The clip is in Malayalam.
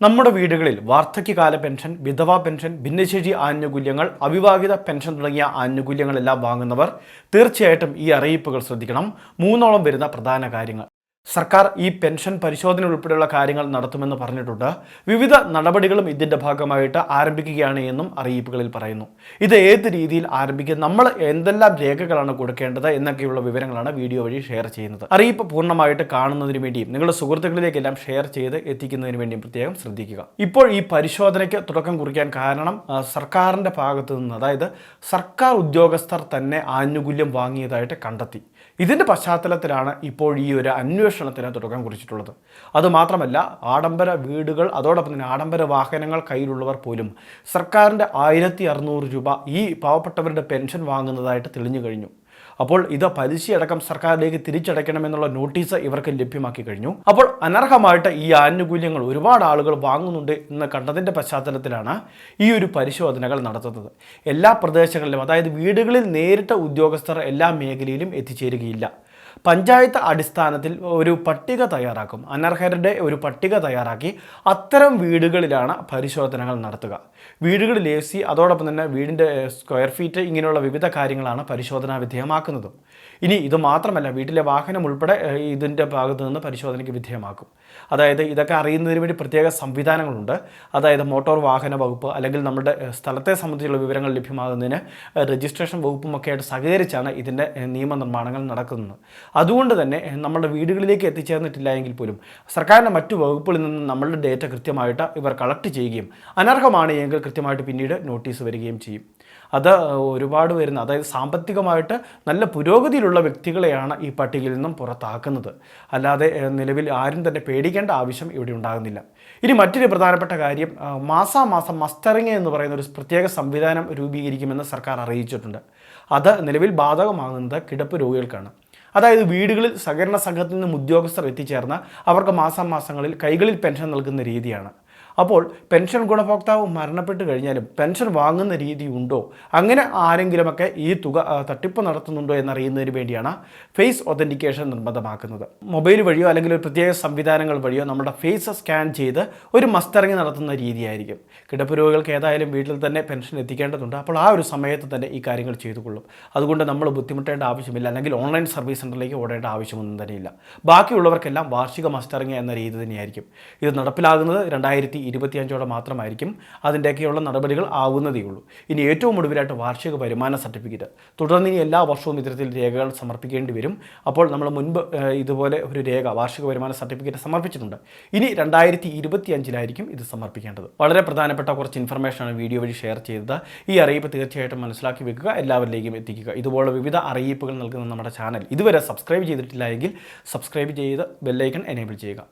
നമ്മുടെ വീടുകളിൽ വാർദ്ധക്യകാല പെൻഷൻ വിധവാ പെൻഷൻ ഭിന്നശേഷി ആനുകൂല്യങ്ങൾ അവിവാഹിത പെൻഷൻ തുടങ്ങിയ ആനുകൂല്യങ്ങളെല്ലാം വാങ്ങുന്നവർ തീർച്ചയായിട്ടും ഈ അറിയിപ്പുകൾ ശ്രദ്ധിക്കണം. മൂന്നോളം വരുന്ന പ്രധാന കാര്യങ്ങൾ. സർക്കാർ ഈ പെൻഷൻ പരിശോധന ഉൾപ്പെടെയുള്ള കാര്യങ്ങൾ നടത്തുമെന്ന് പറഞ്ഞിട്ടുണ്ട്. വിവിധ നടപടികളും ഇതിന്റെ ഭാഗമായിട്ട് ആരംഭിക്കുകയാണ് എന്നും അറിയിപ്പുകളിൽ പറയുന്നു. ഇത് ഏത് രീതിയിൽ ആരംഭിക്കും? നമ്മൾ എന്തെല്ലാം രേഖകളാണ് കൊടുക്കേണ്ടത്? എന്നൊക്കെയുള്ള വിവരങ്ങളാണ് വീഡിയോ വഴി ഷെയർ ചെയ്യുന്നത്. അറിയിപ്പ് പൂർണമായിട്ട് കാണുന്നതിന് വേണ്ടിയും നിങ്ങളുടെ സുഹൃത്തുക്കളിലേക്കെല്ലാം ഷെയർ ചെയ്ത് എത്തിക്കുന്നതിന് വേണ്ടിയും പ്രത്യേകം ശ്രദ്ധിക്കുക. ഇപ്പോൾ ഈ പരിശോധനയ്ക്ക് തുടക്കം കുറിക്കാൻ കാരണം സർക്കാരിന്റെ ഭാഗത്തു നിന്ന് അതായത് സർക്കാർ ഉദ്യോഗസ്ഥർ തന്നെ ആനുകൂല്യം വാങ്ങിയതായിട്ട് കണ്ടെത്തി. ഇതിന്റെ പശ്ചാത്തലത്തിലാണ് ഇപ്പോൾ ഈ ഒരു അന്വേഷണത്തിന് തുടക്കം കുറിച്ചിട്ടുള്ളത്. അതുമാത്രമല്ല ആഡംബര വീടുകൾ അതോടൊപ്പം തന്നെ ആഡംബര വാഹനങ്ങൾ കയ്യിലുള്ളവർ പോലും സർക്കാരിന്റെ ആയിരത്തി അറുന്നൂറ് രൂപ ഈ പാവപ്പെട്ടവരുടെ പെൻഷൻ വാങ്ങുന്നതായിട്ട് തെളിഞ്ഞു കഴിഞ്ഞു. അപ്പോൾ ഇത് പലിശയടക്കം സർക്കാരിലേക്ക് തിരിച്ചടയ്ക്കണമെന്നുള്ള നോട്ടീസ് ഇവർക്ക് ലഭ്യമാക്കി കഴിഞ്ഞു. അപ്പോൾ അനർഹമായിട്ട് ഈ ആനുകൂല്യങ്ങൾ ഒരുപാട് ആളുകൾ വാങ്ങുന്നുണ്ട് എന്ന് കണ്ടതിന്റെ പശ്ചാത്തലത്തിലാണ് ഈ ഒരു പരിശോധനകൾ നടത്തുന്നത്. എല്ലാ പ്രദേശങ്ങളിലും അതായത് വീടുകളിൽ നേരിട്ട ഉദ്യോഗസ്ഥർ എല്ലാ മേഖലയിലും എത്തിച്ചേരുകയില്ല. പഞ്ചായത്ത് അടിസ്ഥാനത്തിൽ ഒരു പട്ടിക തയ്യാറാക്കും. അനർഹരുടെ ഒരു പട്ടിക തയ്യാറാക്കി അത്തരം വീടുകളിലാണ് പരിശോധനകൾ നടത്തുക. വീടുകളിൽ എ സി അതോടൊപ്പം തന്നെ വീടിന്റെ സ്ക്വയർ ഫീറ്റ് ഇങ്ങനെയുള്ള വിവിധ കാര്യങ്ങളാണ് പരിശോധനാ വിധേയമാക്കുന്നതും. ഇനി ഇത് മാത്രമല്ല വീട്ടിലെ വാഹനം ഉൾപ്പെടെ ഇതിന്റെ ഭാഗത്തു നിന്ന് പരിശോധനയ്ക്ക് വിധേയമാക്കും. അതായത് ഇതൊക്കെ അറിയുന്നതിന് വേണ്ടി പ്രത്യേക സംവിധാനങ്ങളുണ്ട്. അതായത് മോട്ടോർ വാഹന വകുപ്പ് അല്ലെങ്കിൽ നമ്മുടെ സ്ഥലത്തെ സംബന്ധിച്ചുള്ള വിവരങ്ങൾ ലഭ്യമാകുന്നതിന് രജിസ്ട്രേഷൻ വകുപ്പുമൊക്കെ ആയിട്ട് സഹകരിച്ചാണ് ഇതിന്റെ നിയമനിർമ്മാണങ്ങൾ നടക്കുന്നത്. അതുകൊണ്ട് തന്നെ നമ്മുടെ വീടുകളിലേക്ക് എത്തിച്ചേർന്നിട്ടില്ല എങ്കിൽ പോലും സർക്കാരിന്റെ മറ്റു വകുപ്പുകളിൽ നിന്ന് നമ്മളുടെ ഡേറ്റ കൃത്യമായിട്ട് ഇവർ കളക്ട് ചെയ്യുകയും അനർഹമാണ് എങ്കിൽ കൃത്യമായിട്ട് പിന്നീട് നോട്ടീസ് വരികയും ചെയ്യും. അത് ഒരുപാട് വരുന്ന അതായത് സാമ്പത്തികമായിട്ട് നല്ല പുരോഗതിയിലുള്ള വ്യക്തികളെയാണ് ഈ പട്ടികയിൽ നിന്നും പുറത്താക്കുന്നത്. അല്ലാതെ നിലവിൽ ആരും തന്നെ പേടിക്കേണ്ട ആവശ്യം ഇവിടെ ഉണ്ടാകുന്നില്ല. ഇനി മറ്റൊരു പ്രധാനപ്പെട്ട കാര്യം മാസാമാസം മസ്റ്ററിങ് എന്ന് പറയുന്ന ഒരു പ്രത്യേക സംവിധാനം രൂപീകരിക്കുമെന്ന് സർക്കാർ അറിയിച്ചിട്ടുണ്ട്. അത് നിലവിൽ ബാധകമാകുന്നത് കിടപ്പ് രോഗികൾക്കാണ്. അതായത് വീടുകളിൽ സഹകരണ സംഘത്തിൽ നിന്നും ഉദ്യോഗസ്ഥർ എത്തിച്ചേർന്ന് അവർക്ക് മാസം മാസങ്ങളിൽ കൈകളിൽ പെൻഷൻ നൽകുന്ന രീതിയാണ്. അപ്പോൾ പെൻഷൻ ഗുണഭോക്താവ് മരണപ്പെട്ട് കഴിഞ്ഞാലും പെൻഷൻ വാങ്ങുന്ന രീതി ഉണ്ടോ? അങ്ങനെ ആരെങ്കിലുമൊക്കെ ഈ തുക തട്ടിപ്പ് നടത്തുന്നുണ്ടോ എന്നറിയുന്നതിന് വേണ്ടിയാണ് ഫേസ് ഒതന്റിക്കേഷൻ നിർബന്ധമാക്കുന്നത്. മൊബൈൽ വഴിയോ അല്ലെങ്കിൽ ഒരു പ്രത്യേക സംവിധാനങ്ങൾ വഴിയോ നമ്മുടെ ഫേസ് സ്കാൻ ചെയ്ത് ഒരു മസ്റ്ററിങ് നടത്തുന്ന രീതിയായിരിക്കും. കിടപ്പ് രോഗികൾക്ക് ഏതായാലും വീട്ടിൽ തന്നെ പെൻഷൻ എത്തിക്കേണ്ടതുണ്ട്. അപ്പോൾ ആ ഒരു സമയത്ത് തന്നെ ഈ കാര്യങ്ങൾ ചെയ്തുകൊള്ളും. അതുകൊണ്ട് നമ്മൾ ബുദ്ധിമുട്ടേണ്ട ആവശ്യമില്ല. അല്ലെങ്കിൽ ഓൺലൈൻ സർവീസ് സെന്ററിലേക്ക് ഓടേണ്ട ആവശ്യമൊന്നും തന്നെയില്ല. ബാക്കിയുള്ളവർക്കെല്ലാം വാർഷിക മസ്റ്ററിങ് എന്ന രീതി തന്നെയായിരിക്കും. ഇത് നടപ്പിലാകുന്നത് രണ്ടായിരത്തി ഇരുപത്തിയഞ്ചോടെ മാത്രമായിരിക്കും അതിന്റെയൊക്കെയുള്ള നടപടികൾ ആവുന്നതേ ഉള്ളൂ. ഇനി ഏറ്റവും ഒടുവിലായിട്ട് വാർഷിക വരുമാന സർട്ടിഫിക്കറ്റ്. തുടർന്ന് ഇനി എല്ലാ വർഷവും ഇത്തരത്തിൽ രേഖകൾ സമർപ്പിക്കേണ്ടി വരും. അപ്പോൾ നമ്മൾ മുൻപ് ഇതുപോലെ ഒരു രേഖ വാർഷിക വരുമാന സർട്ടിഫിക്കറ്റ് സമർപ്പിച്ചിട്ടുണ്ട്. ഇനി രണ്ടായിരത്തി ഇരുപത്തി അഞ്ചിലായിരിക്കും ഇത് സമർപ്പിക്കേണ്ടത്. വളരെ പ്രധാനപ്പെട്ട കുറച്ച് ഇൻഫർമേഷനാണ് വീഡിയോ വഴി ഷെയർ ചെയ്തത്. ഈ അറിയിപ്പ് തീർച്ചയായിട്ടും മനസ്സിലാക്കി വെക്കുക എല്ലാവരിലേക്കും എത്തിക്കുക. ഇതുപോലെ വിവിധ അറിയിപ്പുകൾ നൽകുന്ന നമ്മുടെ ചാനൽ ഇതുവരെ സബ്സ്ക്രൈബ് ചെയ്തിട്ടില്ല എങ്കിൽ സബ്സ്ക്രൈബ് ചെയ്ത് ബെല്ലൈക്കൺ എനേബിൾ ചെയ്യുക.